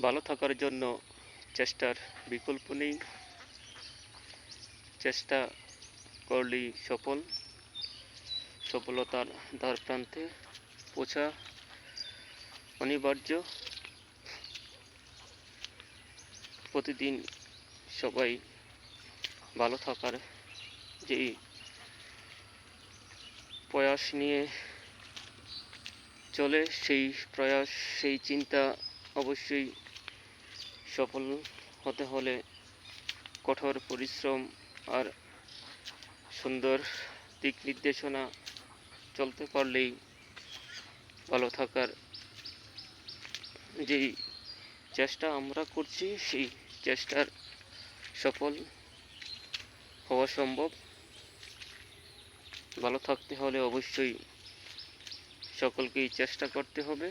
ভালো থাকার জন্য চেষ্টার বিকল্প নেই। চেষ্টা করলেই সফল। সফলতার দ্বার প্রান্তে পৌঁছা অনিবার্য। প্রতিদিন সবাই ভালো থাকার যেই প্রয়াস নিয়ে চলে, সেই প্রয়াস, সেই চিন্তা অবশ্যই সফল হতে হলে কঠোর পরিশ্রম আর সুন্দর দিক নির্দেশনা চলতে পারলেই ভালো থাকার যেই চেষ্টা আমরা করছি, সেই চেষ্টার সফল হওয়া সম্ভব। ভালো থাকতে হলে অবশ্যই সকলকেই চেষ্টা করতে হবে।